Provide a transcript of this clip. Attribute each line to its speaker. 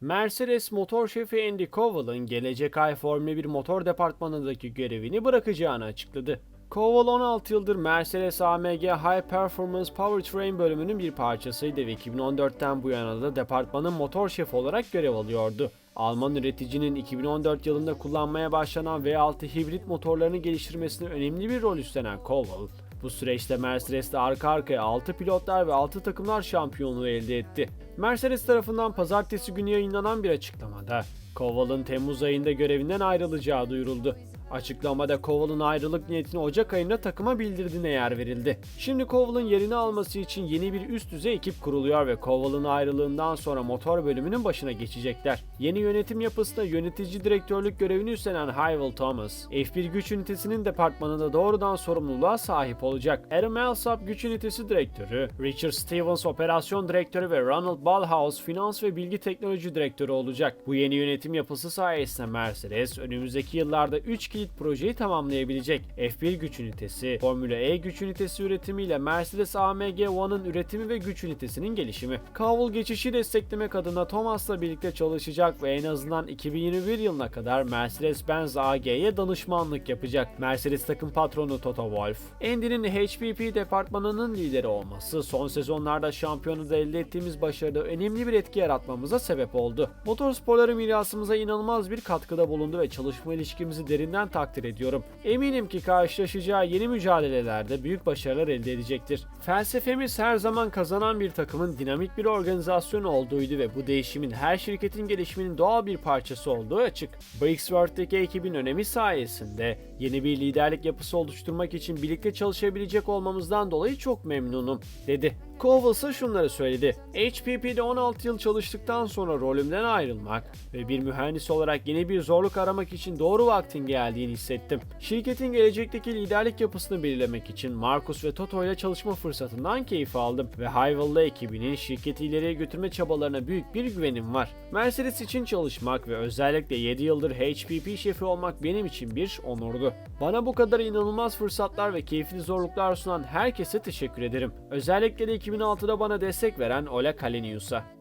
Speaker 1: Mercedes motor şefi Andy Cowell'ın gelecek ay Formula 1 motor departmanındaki görevini bırakacağını açıkladı. Cowell 16 yıldır Mercedes AMG High Performance Powertrain bölümünün bir parçasıydı ve 2014'ten bu yana da departmanın motor şefi olarak görev alıyordu. Alman üreticinin 2014 yılında kullanmaya başlanan V6 hibrit motorlarını geliştirmesine önemli bir rol üstlenen Cowell, bu süreçte Mercedes'te arka arkaya 6 pilotlar ve 6 takımlar şampiyonluğu elde etti. Mercedes tarafından pazartesi günü yayınlanan bir açıklamada Cowell'ın Temmuz ayında görevinden ayrılacağı duyuruldu. Açıklamada Cowell'ın ayrılık niyetini Ocak ayında takıma bildirdiğine yer verildi. Şimdi Cowell'ın yerini alması için yeni bir üst düzey ekip kuruluyor ve Cowell'ın ayrılığından sonra motor bölümünün başına geçecekler. Yeni yönetim yapısında yönetici direktörlük görevini üstlenen Hywell Thomas, F1 güç ünitesinin departmanında doğrudan sorumluluğa sahip olacak. Adam Elsap güç ünitesi direktörü, Richard Stevens operasyon direktörü ve Ronald Ballhaus finans ve bilgi teknoloji direktörü olacak. Bu yeni yönetim yapısı sayesinde Mercedes önümüzdeki yıllarda 3 kilit projeyi tamamlayabilecek. F1 güç ünitesi, Formula E güç ünitesi üretimiyle Mercedes AMG One'ın üretimi ve güç ünitesinin gelişimi. Cowell geçişi desteklemek adına Thomas'la birlikte çalışacak ve en azından 2021 yılına kadar Mercedes-Benz AG'ye danışmanlık yapacak. Mercedes takım patronu Toto Wolff, Andy'nin HPP departmanının lideri olması son sezonlarda şampiyonada elde ettiğimiz başarıda önemli bir etki yaratmamıza sebep oldu. Motorsporları mirasımıza inanılmaz bir katkıda bulundu ve çalışma ilişkimizi derinden takdir ediyorum. Eminim ki karşılaşacağı yeni mücadelelerde büyük başarılar elde edecektir. Felsefemiz her zaman kazanan bir takımın dinamik bir organizasyon olduğuydu ve bu değişimin her şirketin gelişiminin doğal bir parçası olduğu açık. Brixworth'taki ekibin önemi sayesinde yeni bir liderlik yapısı oluşturmak için birlikte çalışabilecek olmamızdan dolayı çok memnunum, dedi. İse şunları söyledi. HPP'de 16 yıl çalıştıktan sonra rolümden ayrılmak ve bir mühendis olarak yeni bir zorluk aramak için doğru vaktin geldiğini hissettim. Şirketin gelecekteki liderlik yapısını belirlemek için Marcus ve Toto ile çalışma fırsatından keyif aldım ve Hywell'la ekibinin şirketi ileriye götürme çabalarına büyük bir güvenim var. Mercedes için çalışmak ve özellikle 7 yıldır HPP şefi olmak benim için bir onurdu. Bana bu kadar inanılmaz fırsatlar ve keyifli zorluklar sunan herkese teşekkür ederim. Özellikle de 2006'da bana destek veren Ola Kalenius'a.